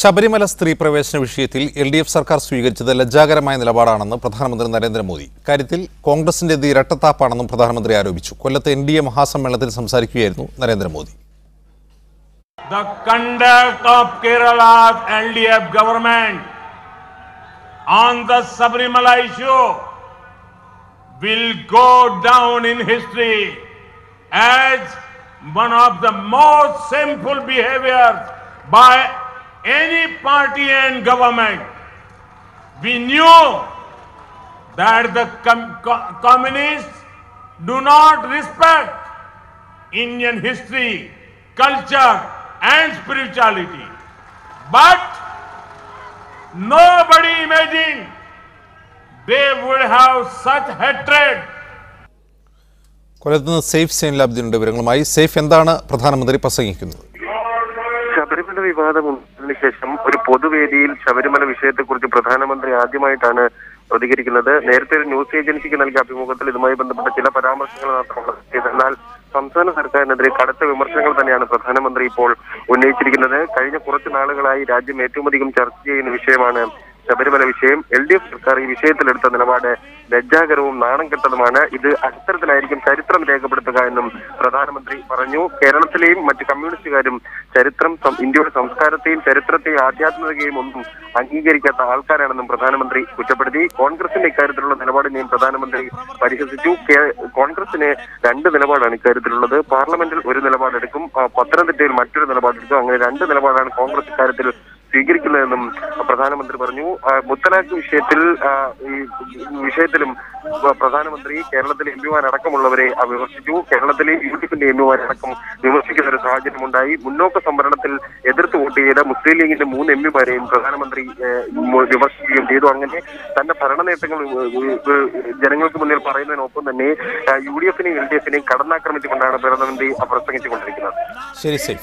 ശബരിമല സ്ത്രീ പ്രവേശന വിഷയത്തിൽ എൽ ഡി എഫ് സർക്കാർ സ്വീകരിച്ചത് ലജ്ജാകരമായ നിലപാടാണെന്ന് പ്രധാനമന്ത്രി നരേന്ദ്രമോദി. കാര്യത്തിൽ കോൺഗ്രസിന്റേത് ഇരട്ടത്താപ്പാണെന്നും പ്രധാനമന്ത്രി ആരോപിച്ചു. കൊല്ലത്ത് എൻ ഡി എ മഹാസമ്മേളനത്തിൽ സംസാരിക്കുകയായിരുന്നു Narendra Modi. The conduct of LDF government on the issue will go down in history as one of the most behaviors by any party and government. We knew that the com- co- communists do not respect Indian history, culture, and spirituality. But nobody imagined they would have such hatred കൊല്ലത്ത് നിന്ന് safe സൈൻലാബ്ദിനുണ്ട് വിവരങ്ങളുമായി safe എന്താണ് പ്രധാനമന്ത്രി പ്രസംഗിക്കുന്നത് ശബരിമല വിവാദം ഉണ്ടായതിനു ശേഷം ഒരു പൊതുവേദിയിൽ ശബരിമല വിഷയത്തെക്കുറിച്ച് പ്രധാനമന്ത്രി ആദ്യമായിട്ടാണ് പ്രതികരിക്കുന്നത്. നേരത്തെ ഒരു ന്യൂസ് ഏജൻസിക്ക് നൽകിയ അഭിമുഖത്തിൽ ഇതുമായി ബന്ധപ്പെട്ട ചില പരാമർശങ്ങൾ മാത്രമാണ് എന്നാൽ സംസ്ഥാന സർക്കാരിനെതിരെ കടുത്ത വിമർശനങ്ങൾ തന്നെയാണ് പ്രധാനമന്ത്രി ഇപ്പോൾ ഉന്നയിച്ചിരിക്കുന്നത്. കഴിഞ്ഞ കുറച്ച് നാളുകളായി രാജ്യം ഏറ്റവും അധികം ചർച്ച ചെയ്യുന്ന വിഷയമാണ് ശബരിമല വിഷയം എൽ ഡി എഫ് സർക്കാർ ഈ വിഷയത്തിലെടുത്ത നിലപാട് ലജ്ജാകരവും നാണം കെട്ടതുമാണ്. ഇത് അത്തരത്തിലായിരിക്കും ചരിത്രം രേഖപ്പെടുത്തുക എന്നും പ്രധാനമന്ത്രി പറഞ്ഞു. കേരളത്തിലെയും മറ്റ് കമ്മ്യൂണിസ്റ്റുകാരും ചരിത്രം ഇന്ത്യയുടെ സംസ്കാരത്തെയും ചരിത്രത്തെയും ആധ്യാത്മികതയും ഒന്നും അംഗീകരിക്കാത്ത ആൾക്കാരാണെന്നും പ്രധാനമന്ത്രി കുറ്റപ്പെടുത്തി. കോൺഗ്രസിന്റെ ഇക്കാര്യത്തിലുള്ള നിലപാടിനെയും പ്രധാനമന്ത്രി പരിഹസിച്ചു. കോൺഗ്രസിന് രണ്ട് നിലപാടാണ് ഇക്കാര്യത്തിലുള്ളത്. പാർലമെന്റിൽ ഒരു നിലപാടെടുക്കും പത്തനംതിട്ടയിൽ മറ്റൊരു നിലപാടെടുക്കും. അങ്ങനെ രണ്ട് നിലപാടാണ് കോൺഗ്രസ് ഇക്കാര്യത്തിൽ സ്വീകരിക്കുന്നതെന്നും പ്രധാനമന്ത്രി പറഞ്ഞു. മുത്തലാഖ് വിഷയത്തിൽ ഈ വിഷയത്തിലും പ്രധാനമന്ത്രി കേരളത്തിലെ എം പിമാരടക്കമുള്ളവരെ വിമർശിച്ചു. കേരളത്തിലെ യു ഡി എഫിന്റെ എം പിമാരടക്കം വിമർശിക്കുന്ന ഒരു സാഹചര്യമുണ്ടായി മുന്നോക്ക സംവരണത്തിൽ എതിർത്ത് വോട്ട് ചെയ്ത മുസ്ലിം ലീഗിന്റെ മൂന്ന് എം പിമാരെയും പ്രധാനമന്ത്രി വിമർശിക്കുകയും ചെയ്തു. അങ്ങനെ തന്റെ ഭരണ നേട്ടങ്ങൾ ജനങ്ങൾക്ക് മുന്നിൽ പറയുന്നതിനൊപ്പം തന്നെ യു ഡി എഫിനെയും എൽ ഡി എഫിനെയും കടന്നാക്രമിച്ചുകൊണ്ടാണ് പ്രധാനമന്ത്രി പ്രസംഗിച്ചുകൊണ്ടിരിക്കുന്നത് ശരി.